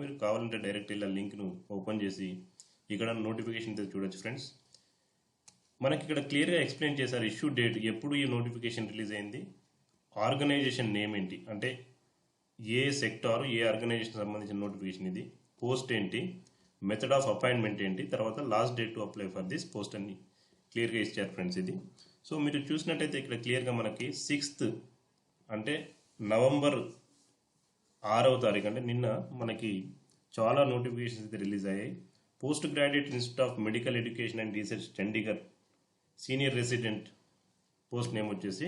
మీరు కావాలంటే డైరెక్ట్ ఇలా లింక్ను ఓపెన్ చేసి ఇక్కడ నోటిఫికేషన్ చూడొచ్చు ఫ్రెండ్స్ మనకి ఇక్కడ క్లియర్గా ఎక్స్ప్లెయిన్ చేశారు ఇష్యూ డేట్ ఎప్పుడు ఈ నోటిఫికేషన్ రిలీజ్ అయింది ఆర్గనైజేషన్ నేమ్ ఏంటి అంటే ఏ సెక్టార్ ఏ ఆర్గనైజేషన్ సంబంధించిన నోటిఫికేషన్ ఇది పోస్ట్ ఏంటి మెథడ్ ఆఫ్ అపాయింట్మెంట్ ఏంటి తర్వాత last date to apply for this post అని క్లియర్గా ఇచ్చారు ఫ్రెండ్స్ ఇది. సో మీరు చూసినట్టయితే ఇక్కడ క్లియర్గా మనకి సిక్స్త్ అంటే నవంబర్ ఆరవ తారీఖు అంటే నిన్న మనకి చాలా నోటిఫికేషన్స్ అయితే రిలీజ్ అయ్యాయి. Post graduate institute of medical education and research Chandigarh senior resident post name వచ్చేసి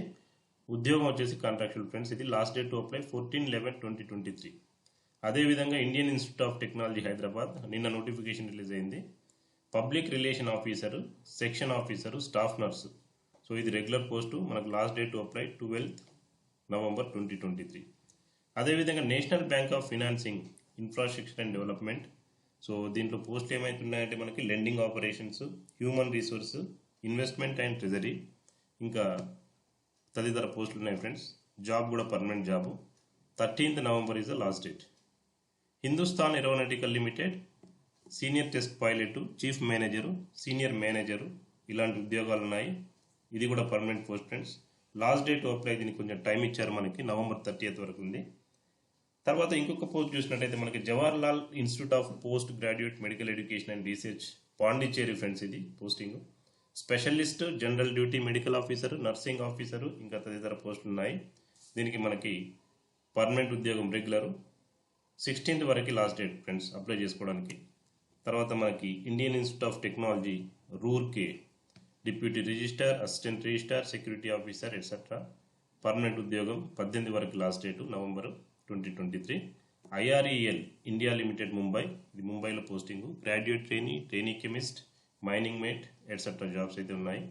ఉద్యోగం వచ్చేసి కాంట్రాక్చువల్ ఫ్రెండ్స్ ఇది last date to apply fourteen eleven twenty twenty three అదేవిధంగా Indian institute of technology Hyderabad నిన్న notification release అయింది. Public relation officer section officer staff nurse so ఇది regular post మనకు last date to apply twelfth November twenty twenty three అదేవిధంగా national bank of financing infrastructure and development so దీంట్లో పోస్టులు ఏమైతున్నాయంటే మనకి lending operations human resource investment and treasury ఇంకా తదితర పోస్టులు ఉన్నాయి ఫ్రెండ్స్. జాబ్ కూడా permanent job. Thirteenth November is the last date Hindustan aeronautical limited senior test pilot chief manager senior manager ఇలాంటి ఉద్యోగాలు ఉన్నాయి. ఇది కూడా permanent post friends. Last date apply దీనికి కొంచెం టైం ఇచ్చారు మనకి. నవంబర్ థర్టీ వరకు ఉంది. తర్వాత ఇంకొక పోస్ట్ చూసినట్టయితే మనకి Jawaharlal institute of post graduate medical education and research Pondicherry friends ఇది posting specialist general duty medical officer nursing officer ఇంకా తదితర పోస్టులు ఉన్నాయి. దీనికి మనకి పర్మనెంట్ ఉద్యోగం రెగ్యులర్ సిక్స్టీన్త్ వరకు లాస్ట్ డేట్ ఫ్రెండ్స్ అప్లై చేసుకోవడానికి. తర్వాత మనకి Indian institute of technology Roorkee deputy register assistant register security officer etcetera permanent ఉద్యోగం పద్దెనిమిది వరకు last date November twenty twenty three. IREL India limited Mumbai. ఇది ముంబైలో posting. Graduate trainee trainee chemist mining mate etcetera jobs అయితే ఉన్నాయి.